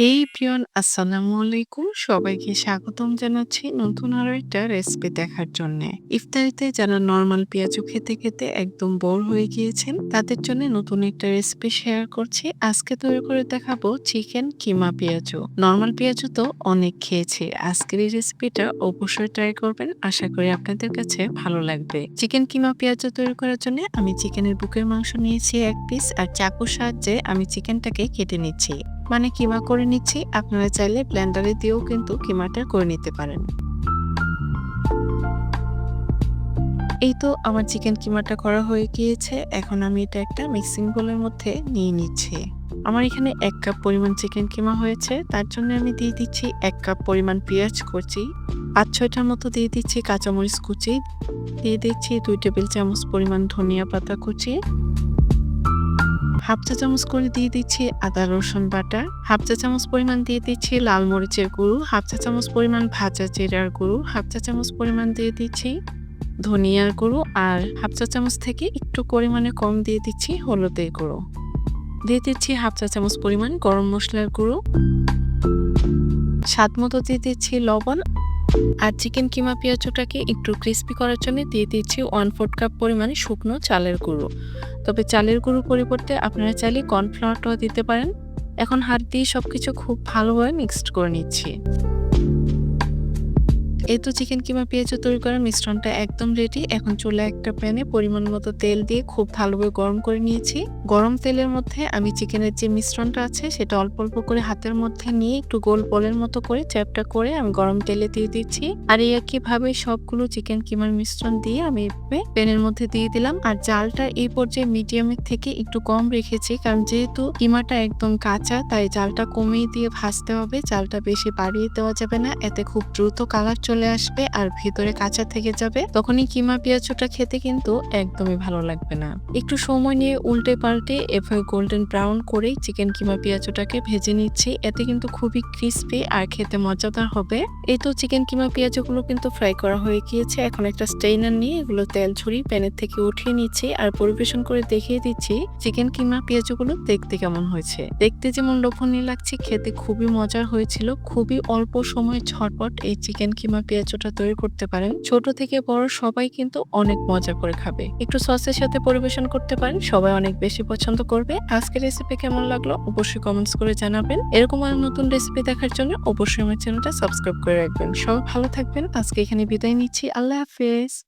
হেই প্রিয়ন আসসালামু আলাইকুম। সবাইকে স্বাগতম জানাচ্ছি নতুন আরও একটা রেসিপি দেখার জন্য। ইফতারিতে যারা নর্মাল পেঁয়াজু খেতে খেতে একদম বোর হয়ে গিয়েছেন, তাদের জন্য নতুন একটা রেসিপি শেয়ার করছি। আজকে তৈরি করে দেখাবো চিকেন কিমা পেঁয়াজু। নর্মাল পেঁয়াজু তো অনেক খেয়েছি। আজকের এই রেসিপিটা অবশ্যই ট্রাই করবেন। আশা করি আপনাদের কাছে ভালো লাগবে। চিকেন কিমা পেঁয়াজু তৈরি করার জন্য আমি চিকেনের বুকের মাংস নিয়েছি এক পিস আর চাকুর সাহায্যে আমি চিকেনটাকে কেটে নিচ্ছি। মানে কিমা করে নিচ্ছি, আপনারা চাইলে ব্লেন্ডারে দিয়েও কিন্তু কিমাটা করে নিতে পারেন। এই তো আমার চিকেন কিমাটা করা হয়ে গিয়েছে, এখন আমি এটা একটা মিক্সিং বোলের মধ্যে নিয়ে নিচ্ছি। আমার এখানে এক কাপ পরিমাণ চিকেন কিমা হয়েছে, তার জন্য আমি দিয়ে দিচ্ছি এক কাপ পরিমাণ পেঁয়াজ কুচি, পাঁচ ছয়টার মতো দিয়ে দিচ্ছি কাঁচামরিচ কুচি, দিয়ে দিচ্ছি দুই টেবিল চামচ পরিমাণ ধনিয়া পাতা কুচি হাফ চা চামচ করে দিয়ে দিচ্ছি আদা, রসুন বাটা, হাফ চা চামচ পরিমাণ দিয়ে দিচ্ছি লাল মরিচের গুঁড়ো, হাফ চা চামচ পরিমাণ ভাজা জিরার গুঁড়ো, হাফ চা চামচ পরিমাণ দিয়ে দিচ্ছি ধনিয়ার গুঁড়ো আর হাফ চা চামচ থেকে একটু পরিমাণে কম দিয়ে দিচ্ছি হলুদের গুঁড়ো। দিয়ে দিচ্ছি হাফ চা চামচ পরিমাণ গরম মশলার গুঁড়ো। স্বাদ মতো দিয়ে দিচ্ছি লবণ আর চিকেন কিমা পেঁয়াজটাকে একটু ক্রিস্পি করার জন্য দিয়ে দিচ্ছি ওয়ান ফোর্থ কাপ পরিমাণে শুকনো চালের গুঁড়ো। তবে চালের গুঁড়ো পরিবর্তে আপনারা চাইলে কর্নফ্লাওয়ারটাও দিতে পারেন। এখন হাত দিয়ে সব কিছু খুব ভালোভাবে মিক্সড করে নিচ্ছি। এই তো চিকেন কিমা পেঁয়াজ তৈরি করার মিশ্রণটা একদম রেডি এখন চুলা একটা প্যানে পরিমাণ মতো তেল দিয়ে খুব ভালোভাবে গরম করে নিয়েছি। গরম তেলের মধ্যে আমি চিকেনের যে মিশ্রণটা আছে, সেটা অল্প অল্প করে হাতের মধ্যে নিয়ে একটু গোল বলের মতো করে চ্যাপটা করে আমি গরম তেলে দিয়ে দিচ্ছি। আর এই একইভাবে সবগুলো চিকেন কিমার মিশ্রণ দিয়ে আমি প্যানের মধ্যে দিয়ে দিলাম। আর জালটা এই পর্যায়ে মিডিয়ামের থেকে একটু কম রেখেছি, কারণ যেহেতু কিমাটা একদম কাঁচা, তাই জালটা কমিয়ে দিয়ে ভাজতে হবে। জালটা বেশি বাড়িয়ে দেওয়া যাবে না, এতে খুব দ্রুত কালার চলে আসবে আর ভেতরে কাঁচা থেকে যাবে, তখনই কিমা পেঁয়াজটা খেতে কিন্তু একদমই ভালো লাগবে না। একটু সময় নিয়ে উল্টে পাল্টে এভাবে গোল্ডেন ব্রাউন করেই চিকেন কিমা পেঁয়াজটাকে ভেজে নিচ্ছি। এতে কিন্তু খুবই ক্রিস্পি আর খেতে মজাদার হবে। এই তো চিকেন কিমা পেঁয়াজগুলো কিন্তু ফ্রাই করা হয়ে গিয়েছে। এখন একটা স্টেইনার নিয়ে এগুলো তেল ছড়িয়ে প্যানের থেকে উঠিয়ে নিচ্ছি আর পরিবেশন করে দেখিয়ে দিচ্ছি চিকেন কিমা পেঁয়াজগুলো দেখতে কেমন হয়েছে। দেখতে যেমন লোভনীয় লাগছে, খেতে খুবই মজার হয়েছিল। খুবই অল্প সময় ঝটপট এই চিকেন কিমা পেঁয়াজটা তৈরি করতে পারেন ছোট থেকে বড় সবাই কিন্তু অনেক মজা করে খাবে। একটু সসের সাথে পরিবেশন করতে পারেন, সবাই অনেক বেশি পছন্দ করবে। আজকের রেসিপি কেমন লাগল অবশ্যই কমেন্টস করে জানাবেন। এরকম আর নতুন রেসিপি দেখার জন্য অবশ্যই আমার চ্যানেলটা সাবস্ক্রাইব করে রাখবেন। সবাই ভালো থাকবেন। আজকে এখানে বিদায় নিচ্ছি। আল্লাহ হাফেজ।